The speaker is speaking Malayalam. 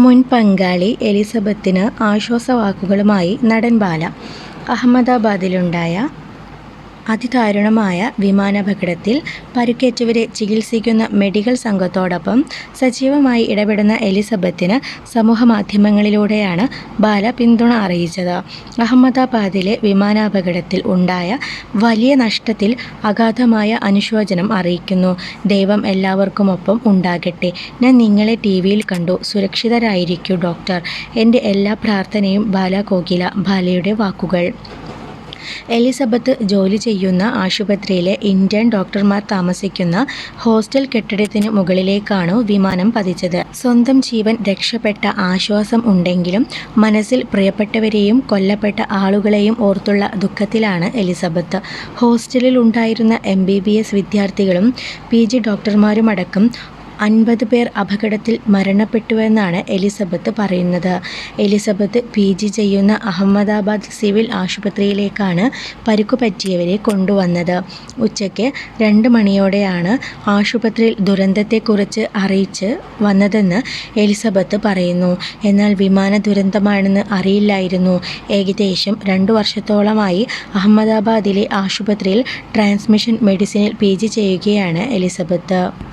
മുൻ പങ്കാളി എലിസബത്തിന് ആശ്വാസവാക്കുകളുമായി നടൻ ബാല അഹമ്മദാബാദിലുണ്ടായ അതിദാരുണമായ വിമാനാപകടത്തിൽ പരുക്കേറ്റവരെ ചികിത്സിക്കുന്ന മെഡിക്കൽ സംഘത്തോടൊപ്പം സജീവമായി ഇടപെടുന്ന എലിസബത്തിന് സമൂഹമാധ്യമങ്ങളിലൂടെയാണ് ബാല പിന്തുണ അറിയിച്ചത്. അഹമ്മദാബാദിലെ വിമാനാപകടത്തിൽ ഉണ്ടായ വലിയ നഷ്ടത്തിൽ അഗാധമായ അനുശോചനം അറിയിക്കുന്നു. ദൈവം എല്ലാവർക്കുമൊപ്പം ഉണ്ടാകട്ടെ. ഞാൻ നിങ്ങളെ ടി വിയിൽ കണ്ടു. സുരക്ഷിതരായിരിക്കൂ ഡോക്ടർ. എന്റെ എല്ലാ പ്രാർത്ഥനയും ബാല കോകില ബാലയുടെ വാക്കുകൾ. എലിസബത്ത് ജോലി ചെയ്യുന്ന ആശുപത്രിയിലെ ഇന്ത്യൻ ഡോക്ടർമാർ താമസിക്കുന്ന ഹോസ്റ്റൽ കെട്ടിടത്തിന് മുകളിലേക്കാണ് വിമാനം പതിച്ചത്. സ്വന്തം ജീവൻ രക്ഷപ്പെട്ട ആശ്വാസം ഉണ്ടെങ്കിലും മനസ്സിൽ പ്രിയപ്പെട്ടവരെയും കൊല്ലപ്പെട്ട ആളുകളെയും ഓർത്തുള്ള ദുഃഖത്തിലാണ് എലിസബത്ത്. ഹോസ്റ്റലിൽ ഉണ്ടായിരുന്ന എം ബി ബി എസ് വിദ്യാർത്ഥികളും പി ജി ഡോക്ടർമാരുമടക്കം അൻപത് പേർ അപകടത്തിൽ മരണപ്പെട്ടുവെന്നാണ് എലിസബത്ത് പറയുന്നത്. എലിസബത്ത് പി ജി ചെയ്യുന്ന അഹമ്മദാബാദ് സിവിൽ ആശുപത്രിയിലേക്കാണ് പരിക്കു പറ്റിയവരെ കൊണ്ടുവന്നത്. ഉച്ചയ്ക്ക് രണ്ട് മണിയോടെയാണ് ആശുപത്രിയിൽ ദുരന്തത്തെക്കുറിച്ച് അറിയിച്ച് വന്നതെന്ന് എലിസബത്ത് പറയുന്നു. എന്നാൽ വിമാന ദുരന്തമാണെന്ന് അറിയില്ലായിരുന്നു. ഏകദേശം രണ്ടു വർഷത്തോളമായി അഹമ്മദാബാദിലെ ആശുപത്രിയിൽ ട്രാൻസ്മിഷൻ മെഡിസിനിൽ പി ജി ചെയ്യുകയാണ് എലിസബത്ത്.